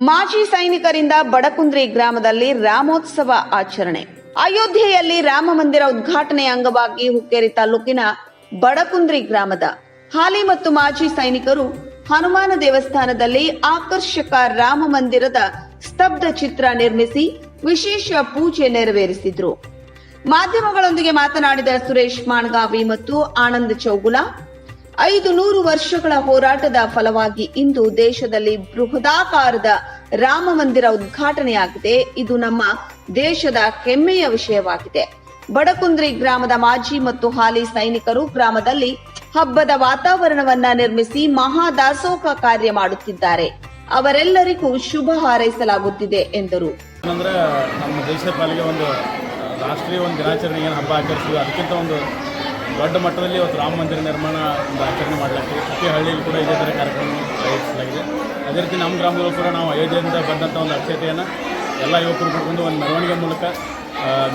ಮಾಜಿ ಸೈನಿಕರಿಂದ ಬಡಕುಂದ್ರಿ ಗ್ರಾಮದಲ್ಲಿ ರಾಮೋತ್ಸವ ಆಚರಣೆ. ಅಯೋಧ್ಯೆಯಲ್ಲಿ ರಾಮ ಮಂದಿರ ಉದ್ಘಾಟನೆ ಅಂಗವಾಗಿ ಹುಕ್ಕೇರಿ ತಾಲೂಕಿನ ಬಡಕುಂದ್ರಿ ಗ್ರಾಮದ ಹಾಲಿ ಮತ್ತು ಮಾಜಿ ಸೈನಿಕರು ಹನುಮಾನ ದೇವಸ್ಥಾನದಲ್ಲಿ ಆಕರ್ಷಕ ರಾಮ ಮಂದಿರದ ಸ್ತಬ್ಧ ಚಿತ್ರ ನಿರ್ಮಿಸಿ ವಿಶೇಷ ಪೂಜೆ ನೆರವೇರಿಸಿದ್ರು. ಮಾಧ್ಯಮಗಳೊಂದಿಗೆ ಮಾತನಾಡಿದ ಸುರೇಶ್ ಮಾಣಗಾವಿ ಮತ್ತು ಆನಂದ್ ಚೌಗುಲ ಐದು ನೂರು ವರ್ಷಗಳ ಹೋರಾಟದ ಫಲವಾಗಿ ಇಂದು ದೇಶದಲ್ಲಿ ಬೃಹದಾಕಾರದ ರಾಮ ಮಂದಿರ ಉದ್ಘಾಟನೆಯಾಗಿದೆ. ಇದು ನಮ್ಮ ದೇಶದ ಹೆಮ್ಮೆಯ ವಿಷಯವಾಗಿದೆ. ಬಡಕುಂದ್ರಿ ಗ್ರಾಮದ ಮಾಜಿ ಮತ್ತು ಹಾಲಿ ಸೈನಿಕರು ಗ್ರಾಮದಲ್ಲಿ ಹಬ್ಬದ ವಾತಾವರಣವನ್ನ ನಿರ್ಮಿಸಿ ಮಹಾದಾಸೋಹ ಕಾರ್ಯ ಮಾಡುತ್ತಿದ್ದಾರೆ. ಅವರೆಲ್ಲರಿಗೂ ಶುಭ ಹಾರೈಸಲಾಗುತ್ತಿದೆ ಎಂದರು. ನಮ್ಮ ದೇಶದ ಪಾಲಿಗೆ ಒಂದು ರಾಷ್ಟ್ರೀಯ ಒಂದು ದಿನಾಚರಣೆ ಹಬ್ಬ ಆಚರಿಸುವ ಅದಕ್ಕಿಂತ ಒಂದು ದೊಡ್ಡ ಮಟ್ಟದಲ್ಲಿ ಇವತ್ತು ರಾಮ ಮಂದಿರ ನಿರ್ಮಾಣ ಒಂದು ಆಚರಣೆ ಮಾಡಲಾಗ್ತದೆ. ಪ್ರತಿ ಹಳ್ಳಿಯಲ್ಲಿ ಕೂಡ ಇದೇ ಥರ ಕಾರ್ಯಕ್ರಮ ಆಯೋಜಿಸಲಾಗಿದೆ. ಅದೇ ರೀತಿ ನಮ್ಮ ಗ್ರಾಮದಲ್ಲೂ ಕೂಡ ನಾವು ಅಯೋಧ್ಯೆಯಿಂದ ಬಂದಂಥ ಒಂದು ಅಕ್ಷತೆಯನ್ನು ಎಲ್ಲ ಯುವಕರು ಕೂತ್ಕೊಂಡು ಒಂದು ಮೆರವಣಿಗೆ ಮೂಲಕ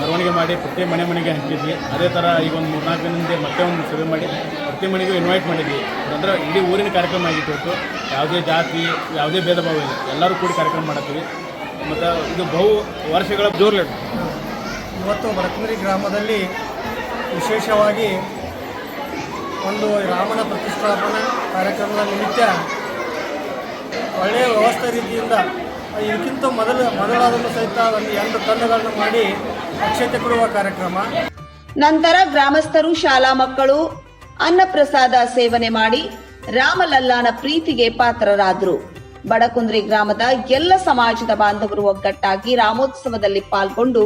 ಮೆರವಣಿಗೆ ಮಾಡಿ ಪ್ರತಿ ಮನೆ ಮನೆಗೆ ಹಂಚಿದ್ವಿ. ಅದೇ ಥರ ಈಗ ಒಂದು ಮೂರ್ನಾಲ್ಕು ದಿನದಿಂದ ಮತ್ತೆ ಒಂದು ಸಭೆ ಮಾಡಿ ಪ್ರತಿ ಮನೆಗೂ ಇನ್ವೈಟ್ ಮಾಡಿದ್ವಿ. ಅಂದರೆ ಇಡೀ ಊರಿನ ಕಾರ್ಯಕ್ರಮ ಆಗಿತ್ತು ಯಾವುದೇ ಜಾತಿ, ಯಾವುದೇ ಭೇದ ಭಾವ ಇಲ್ಲ. ಎಲ್ಲರೂ ಕೂಡಿ ಕಾರ್ಯಕ್ರಮ ಮಾಡತ್ತೀವಿ ಮತ್ತು ಇದು ಬಹು ವರ್ಷಗಳ ಜೋರ್ಲೆ ಇವತ್ತು ಬಡಕುಂದ್ರಿ ಗ್ರಾಮದಲ್ಲಿ ವಿಶೇಷವಾಗಿ ಒಂದು ರಾಮನ ಪ್ರತಿಷ್ಠಾಪನಾ ಕಾರ್ಯಕ್ರಮದ ನಿಮಿತ್ತ ಒಳ್ಳೆಯ ವ್ಯವಸ್ಥೆ ರೀತಿಯಿಂದ ಇದಕ್ಕಿಂತ ಮೊದಲು ಮೊದಲಾದನ್ನು ಸಹಿತ ಒಂದು ಎಂಟು ತಂಡಗಳನ್ನು ಮಾಡಿ ಅಕ್ಷತೆ ಕೊಡುವ ಕಾರ್ಯಕ್ರಮ. ನಂತರ ಗ್ರಾಮಸ್ಥರು, ಶಾಲಾ ಮಕ್ಕಳು ಅನ್ನಪ್ರಸಾದ ಸೇವನೆ ಮಾಡಿ ರಾಮಲಲ್ಲಾನ ಪ್ರೀತಿಗೆ ಪಾತ್ರರಾದರು. ಬಡಕುಂದ್ರಿ ಗ್ರಾಮದ ಎಲ್ಲ ಸಮಾಜದ ಬಾಂಧವರು ಒಗ್ಗಟ್ಟಾಗಿ ರಾಮೋತ್ಸವದಲ್ಲಿ ಪಾಲ್ಗೊಂಡು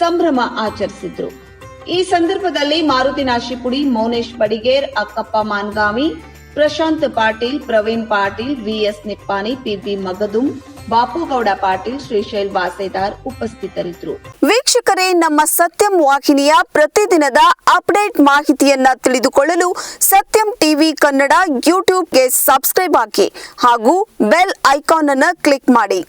ಸಂಭ್ರಮ ಆಚರಿಸಿದ್ರು. ಈ ಸಂದರ್ಭದಲ್ಲಿ Maruti Nashipudi, Mounesh Badiger, Akkappa Mangavi Prashant Patil, Praveen Patil, V S Nippani, P B Magadum, Bapugouda Patil, Shrishail Vasedar ಉಪಸ್ಥಿತರಿದ್ದರು. ವೀಕ್ಷಕರೇ, ನಮ್ಮ ಸತ್ಯಂ ವಾಹಿನಿಯ ಪ್ರತಿದಿನದ ಅಪ್ಡೇಟ್ ಮಾಹಿತಿಯನ್ನ ತಿಳಿದುಕೊಳ್ಳಲು ಸತ್ಯಂ ಟಿವಿ ಕನ್ನಡ ಯೂಟ್ಯೂಬ್ಗೆ ಸಬ್ಸ್ಕ್ರೈಬ್ ಹಾಕಿ ಹಾಗೂ ಬೆಲ್ ಐಕಾನ್ ಅನ್ನು ಕ್ಲಿಕ್ ಮಾಡಿ.